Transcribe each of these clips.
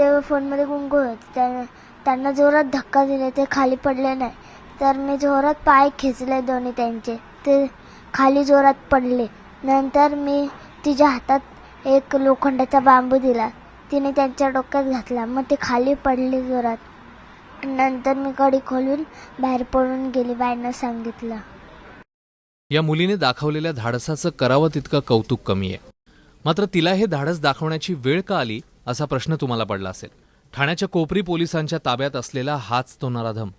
ते फोनमध्ये गुंग होते. त्या- त्यांना जोरात धक्का दिले. ते खाली पडले नाही. तर मी जोरात पाय खेचले दोन्ही त्यांचे. ते खाली जोरात पडले. नंतर मी तिच्या हातात एक लोखंडाचा बांबू दिला. तिने त्यांच्या डोक्यात घातला. मग ते खाली पडले जोरात. नंतर मी कडी खोलून बाहेर पडून गेली बाईनं सांगितलं. या मुलीने दाखवलेल्या धाडसाचं करावं तितकं कौतुक कमी आहे मात्र तिला हे धाडस दाखवण्याची वेळ का आली? असा प्रश्न तुम्हाला पडला असेल. ठाण्याच्या कोपरी पोलिसांच्या ताब्यात असलेला हाच तो नराधम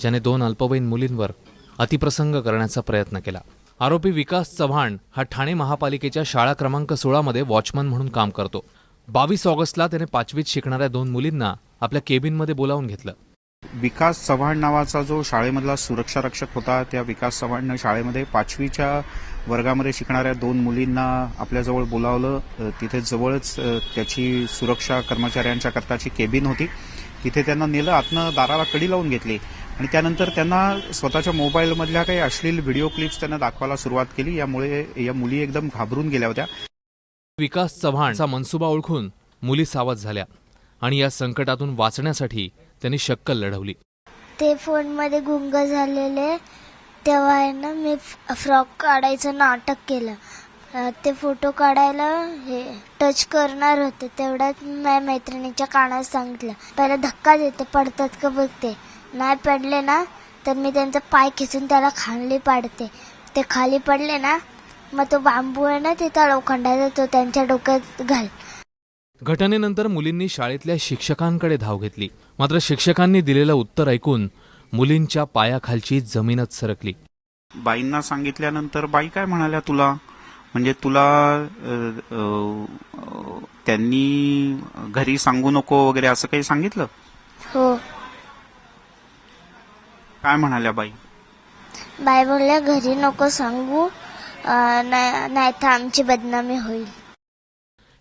ज्याने दोन अल्पवयीन मुलींवर अतिप्रसंग करण्याचा प्रयत्न केला. आरोपी विकास चव्हाण हा ठाणे महापालिकेच्या शाळा क्रमांक सोळामध्ये वॉचमन म्हणून काम करतो. बावीस ऑगस्टला त्याने पाचवीत शिकणाऱ्या दोन मुलींना आपल्या केबिनमध्ये बोलावून घेतलं. विकास चव्हाण नावाचा जो शाळेमधला सुरक्षा रक्षक होता त्या विकास चव्हाणनं शाळेमध्ये पाचवीच्या वर्गामध्ये शिकणाऱ्या दोन मुलींना आपल्याजवळ बोलावलं. तिथे जवळच त्याची सुरक्षा कर्मचाऱ्यांच्या करताची केबिन होती. तिथे त्यांना नेलं आतनं दाराला कडी लावून घेतली. आणि त्यानंतर त्यांना स्वतःच्या मोबाईलमधल्या काही अश्लील व्हिडिओ क्लिप्स त्यांना दाखवायला सुरुवात केली. यामुळे या मुली एकदम घाबरून गेल्या होत्या. विकास चव्हाणचा मनसुबा ओळखून मुली सावध झाल्या. आणि या संकटातून वाचण्यासाठी त्यांनी शक्कल लढवली. ते फोनमध्ये गुंग झालेले तेव्हा आहे ना मी फ्रॉक काढायचं नाटक केलं. ते फोटो काढायला हे टच करणार होते तेवढ्यात माझ्या मैत्रिणीच्या कानात सांगितलं पहिला धक्का देते पडतात का बघते नाही पडले ना तर मी त्यांचा पाय खेचून त्याला खाली पाडते. ते खाली पडले ना मग तो बांबू आहे ना तिथं लोखंडाचा तो त्यांच्या डोक्यात घाल घटनेनंतर मुलींनी शाळेतल्या शिक्षकांकडे धाव घेतली. मात्र शिक्षकांनी दिलेलं उत्तर ऐकून मुलींच्या पायाखालची जमीनच सरकली. बाईंना सांगितल्यानंतर बाई काय म्हणाल्या तुला? म्हणजे तुला त्यांनी घरी सांगू नको वगैरे असं काही सांगितलं? हो. काय म्हणाल्या बाई? बाई बोलल्या घरी नको सांगू नाही तर आमची बदनामी होईल.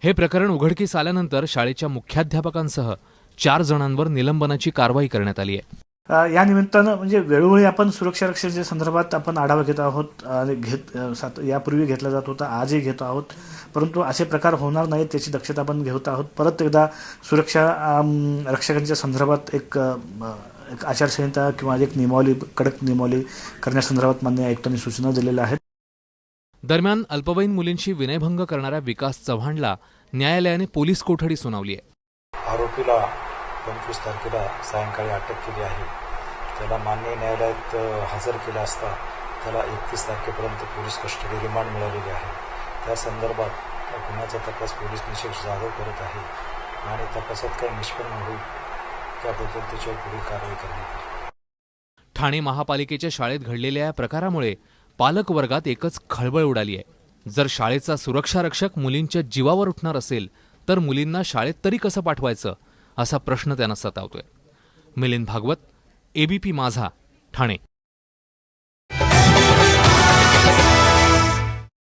हे प्रकरण उघडकीस आल्यानंतर शाळेच्या मुख्याध्यापकांसह चार जणांवर निलंबनाची कारवाई करण्यात आली आहे. या निमित्तानं म्हणजे वेळोवेळी आपण सुरक्षा रक्षेच्या संदर्भात आपण आढावा घेत आहोत आणि घेत सात- यापूर्वी घेतला जात होता आजही घेतो आहोत. परंतु असे प्रकार होणार नाहीत त्याची दक्षता आपण घेत आहोत. परत एकदा सुरक्षा रक्षकांच्या संदर्भात एक एक आचारसंहिता किंवा एक नियमावली कडक नियमावली करण्यासंदर्भात मान्य आयुक्तांनी सूचना दिलेल्या आहेत. दरम्यान अल्पवयीन मुलींशी विनयभंग करणाऱ्या विकास चव्हाणला न्यायालयाने पोलीस कोठडी सुनावली आहे. आरोपीला पंचवीस तारखेला सायंकाळी अटक केली आहे. त्याला मान्य न्यायालयात हजर केला असता त्याला एकतीस तारखेपर्यंत पोलीस कस्टडी रिमांड मिळालेली आहे. त्या संदर्भात गुन्ह्याचा तपास पोलीस निरीक्षक जाधव करत आहे आणि तपासात काही निष्पन्न होईल त्याबद्दल त्याच्यावर पुढील कारवाई करण्यात ठाणे महापालिकेच्या शाळेत घडलेल्या या प्रकारामुळे पालक वर्गात एकच खळबळ उडाली आहे. जर शाळेचा सुरक्षा रक्षक मुलींच्या जीवावर उठणार असेल तर मुलींना शाळेत तरी कसं पाठवायचं? असा प्रश्न त्यांना सतावतोय. मिलिंद भागवत एबीपी माझा ठाणे.